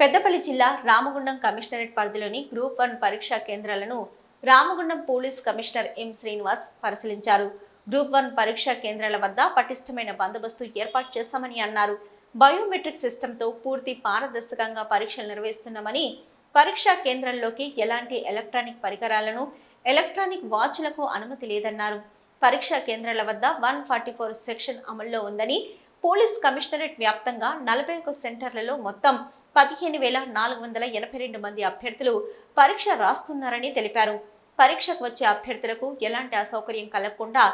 పెద్దపల్లి జిల్లా రామగుండం కమిషనరేట్ పరిధిలోని group one పరీక్షా కేంద్రాలను Ramagundam police commissioner M Srinivas పరిశీలించారు. గ్రూప్ వన్ పరీక్షా కేంద్రాల వద్ద పటిష్టమైన బందోబస్తు ఏర్పాటు చేస్తామని అన్నారు. బయోమెట్రిక్ సిస్టంతో పూర్తి పారదర్శకంగా పరీక్షలు నిర్వహిస్తున్నామని పరీక్షా కేంద్రంలోకి ఎలాంటి ఎలక్ట్రానిక్ పరికరాలను ఎలక్ట్రానిక్ వాచ్లకు అనుమతి లేదన్నారు. పరీక్షా కేంద్రాల వద్ద వన్ ఫార్టీ ఫోర్ సెక్షన్ అమల్లో ఉందని పోలీస్ కమిషనరేట్ వ్యాప్తంగా నలభై ఒక్క సెంటర్లలో మొత్తం పదిహేను వేల నాలుగు వందల ఎనభై రెండు మంది అభ్యర్థులు పరీక్ష రాస్తున్నారని తెలిపారు. పరీక్షకు వచ్చే అభ్యర్థులకు ఎలాంటి అసౌకర్యం కలగకుండా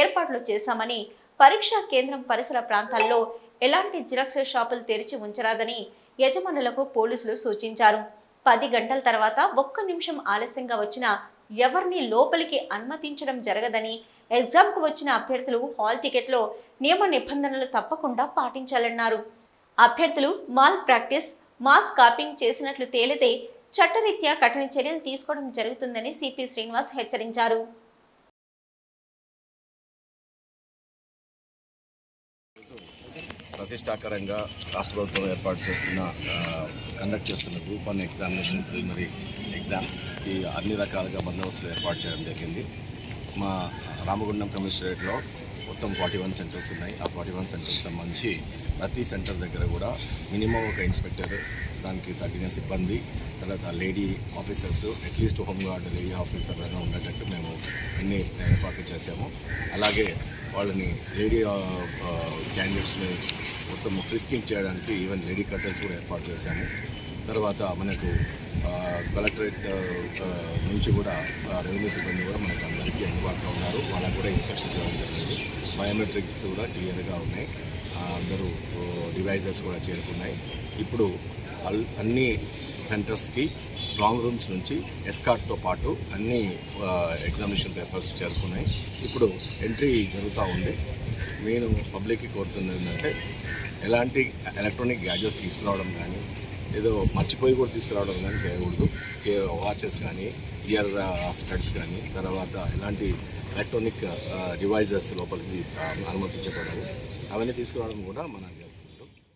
ఏర్పాట్లు చేశామని పరీక్షా కేంద్రం పరిసర ప్రాంతాల్లో ఎలాంటి జిరాక్స్ షాపులు తెరిచి ఉంచరాదని యజమానులకు పోలీసులు సూచించారు. పది గంటల తర్వాత ఒక్క నిమిషం ఆలస్యంగా వచ్చిన ఎవరిని లోపలికి అనుమతించడం జరగదని ఎగ్జామ్కు వచ్చిన అభ్యర్థులు హాల్ టికెట్లో నియమ నిబంధనలు తప్పకుండా పాటించాలన్నారు. అభ్యర్థులు మాల్ ప్రాక్టీస్ మాస్ కాపింగ్ చేసినట్లు తేలితే చట్టరీత్యా కఠిన చర్యలు తీసుకోవడం జరుగుతుందని సిపి శ్రీనివాస్ హెచ్చరించారు. ప్రతిష్టాకరంగా రాష్ట్ర ప్రభుత్వం ఏర్పాటు చేస్తున్న కండక్ట్ చేస్తున్న గ్రూప్ వన్ ఎగ్జామినేషన్ ప్రిలిమినరీ ఈ అన్ని రకాలుగా బందోబస్తులు ఏర్పాటు చేయడం జరిగింది. మా రామగుండం కమిషనరేట్లో మొత్తం ఫార్టీ వన్ సెంటర్స్ ఉన్నాయి. ఆ ఫార్టీ వన్ సెంటర్స్ సంబంధించి ప్రతి సెంటర్ దగ్గర కూడా మినిమం ఒక ఇన్స్పెక్టర్ దానికి తగిన సిబ్బంది తర్వాత lady officers at least home guard lady officer అయినా ఉండేటట్టు మేము అన్ని ఏర్పాట్లు చేసాము అలాగే వాళ్ళని లేడీ క్యాండిడేట్స్ని మొత్తం ఫ్రిస్కింగ్ చేయడానికి ఈవెన్ లేడీ కట్టర్స్ కూడా ఏర్పాటు చేశాము. తర్వాత మనకు కలెక్టరేట్ నుంచి కూడా రెవెన్యూ సిబ్బంది కూడా మనకు అందరికీ అందుబాటులో ఉన్నారు. వాళ్ళకు కూడా ఇన్స్ట్రక్షన్ ఇవ్వడం జరిగింది. బయోమెట్రిక్స్ కూడా క్లియర్గా ఉన్నాయి. అందరూ డివైజెస్ కూడా చేరుకున్నాయి. ఇప్పుడు అల్- అన్ని సెంటర్స్కి స్ట్రాంగ్ రూమ్స్ నుంచి ఎస్కార్ట్తో పాటు అన్ని ఎగ్జామినేషన్ పేపర్స్ చేరుకున్నాయి. ఇప్పుడు ఎంట్రీ జరుగుతూ ఉంది. నేను పబ్లిక్కి కోరుతుంది ఏంటంటే ఎలాంటి ఎలక్ట్రానిక్ గ్యాడ్జెట్స్ తీసుకురావడం కానీ ఏదో మర్చిపోయి కూడా తీసుకురావడం కానీ చేయకూడదు. వాచెస్ కానీ ఇయర్ స్టడ్స్ కానీ తర్వాత ఎలాంటి ఎలక్ట్రానిక్ డివైజెస్ లోపలికి అనుమతించకూడదు. అవన్నీ తీసుకురావడం కూడా మనం చేస్తాం.